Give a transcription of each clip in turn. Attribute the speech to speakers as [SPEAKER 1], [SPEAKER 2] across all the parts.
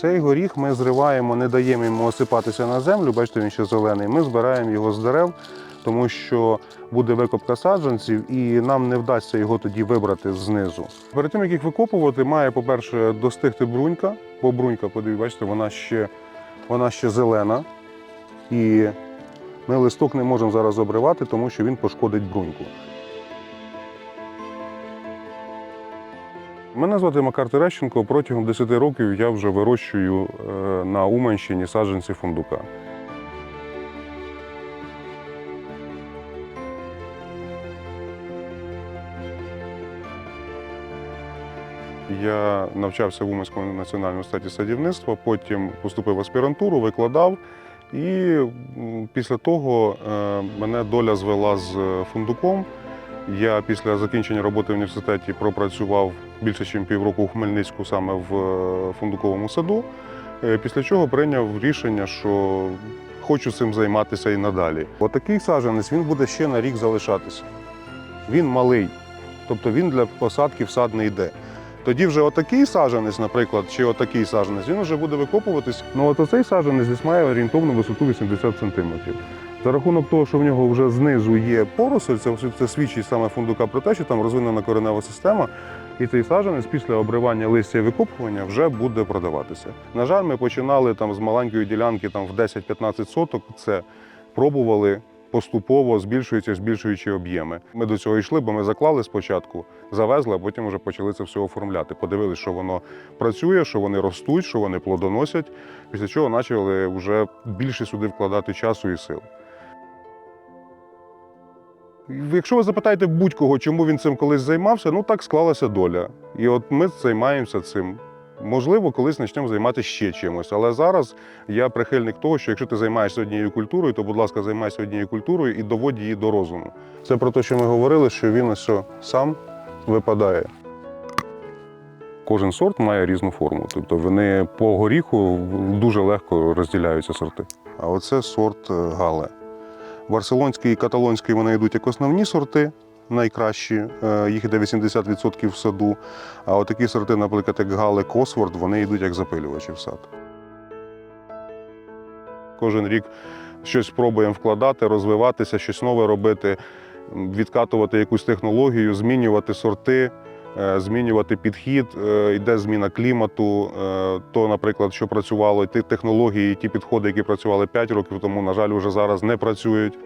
[SPEAKER 1] Цей горіх ми зриваємо, не даємо йому осипатися на землю. Бачите, він ще зелений. Ми збираємо його з дерев, тому що буде викопка саджанців, і нам не вдасться його тоді вибрати знизу. Перед тим як їх викопувати, має, по-перше, достигти брунька, бо брунька, подивіться, бачите, вона ще, вона ще зелена. І ми листок не можемо зараз обривати, тому що він пошкодить бруньку. Мене звати Макар Терещенко. Протягом 10 років я вже вирощую е, на Уманщині саджанці фундука. Я навчався в Уманському національному університеті садівництва, потім поступив в аспірантуру, викладав. І після того е, мене доля звела з фундуком. Я після закінчення роботи в університеті пропрацював більше, ніж півроку у Хмельницьку саме в е, фундуковому саду. Е, Після чого прийняв рішення, що хочу цим займатися і надалі. Отакий саджанець він буде ще на рік залишатися. Він малий, тобто він для посадки в сад не йде. Тоді вже отакий саджанець, наприклад, чи отакий саджанець, він вже буде викопуватись. Ну от оцей саджанець десь має орієнтовну висоту 80 сантиметрів. За рахунок того, що в нього вже знизу є поросль, це, це свідчить саме фундука про те, що там розвинена коренева система, і цей саджанець після обривання листя і викопування вже буде продаватися. На жаль, ми починали там з маленької ділянки там, в 10-15 соток. Це пробували поступово збільшуючи, збільшуючи об'єми. Ми до цього йшли, бо ми заклали спочатку, завезли, а потім вже почали це все оформляти. Подивилися, що воно працює, що вони ростуть, що вони плодоносять. Після чого почали вже більше сюди вкладати часу і сил. Якщо ви запитаєте будь-кого, чому він цим колись займався, ну так склалася доля. І от ми займаємося цим. Можливо, колись почнемо займатися ще чимось. Але зараз я прихильник того, що якщо ти займаєшся однією культурою, то, будь ласка, займайся однією культурою і доводь її до розуму. Це про те, що ми говорили, що він ось сам випадає. Кожен сорт має різну форму. Тобто вони по горіху дуже легко розділяються сорти. А оце сорт е, Гале. Барселонський і каталонський вони йдуть як основні сорти, найкращі, е, їх йде 80% в саду. А от такі сорти, наприклад, як Гале Косворд, вони йдуть як запилювачі в сад. Кожен рік щось спробуємо вкладати, розвиватися, щось нове робити, відкатувати якусь технологію, змінювати сорти, змінювати підхід. Е, Йде зміна клімату. е, То, наприклад, що працювало, ті технології, ті підходи, які працювали 5 років тому, на жаль, вже зараз не працюють.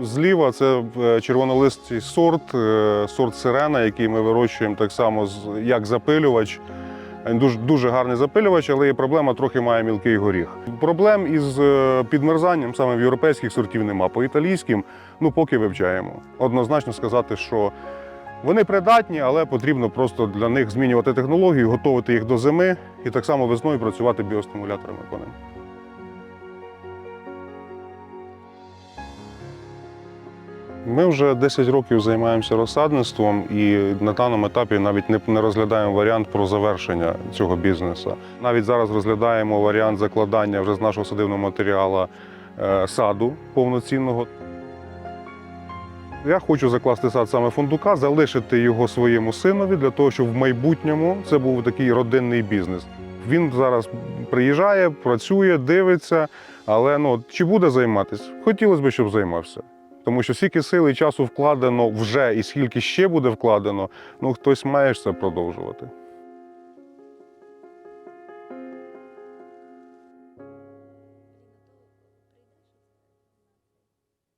[SPEAKER 1] Зліва це е, червонолистий сорт, е, сорт сирена, який ми вирощуємо так само як запилювач. Дуже, дуже гарний запилювач, але є проблема, трохи має мілкий горіх. Проблем із е, підмерзанням саме в європейських сортів нема. По італійським, ну поки вивчаємо. Однозначно сказати, що вони придатні, але потрібно просто для них змінювати технологію, готувати їх до зими і так само весною працювати біостимуляторами по ним. Ми вже 10 років займаємося розсадництвом і на даному етапі навіть не, розглядаємо варіант про завершення цього бізнесу. Навіть зараз розглядаємо варіант закладання вже з нашого садивного матеріалу е, саду повноцінного. Я хочу закласти сад саме фундука, залишити його своєму синові для того, щоб в майбутньому це був такий родинний бізнес. Він зараз приїжджає, працює, дивиться, але ну чи буде займатися? Хотілося б, щоб займався. Тому що скільки сили і часу вкладено вже і скільки ще буде вкладено, ну хтось має ж це продовжувати.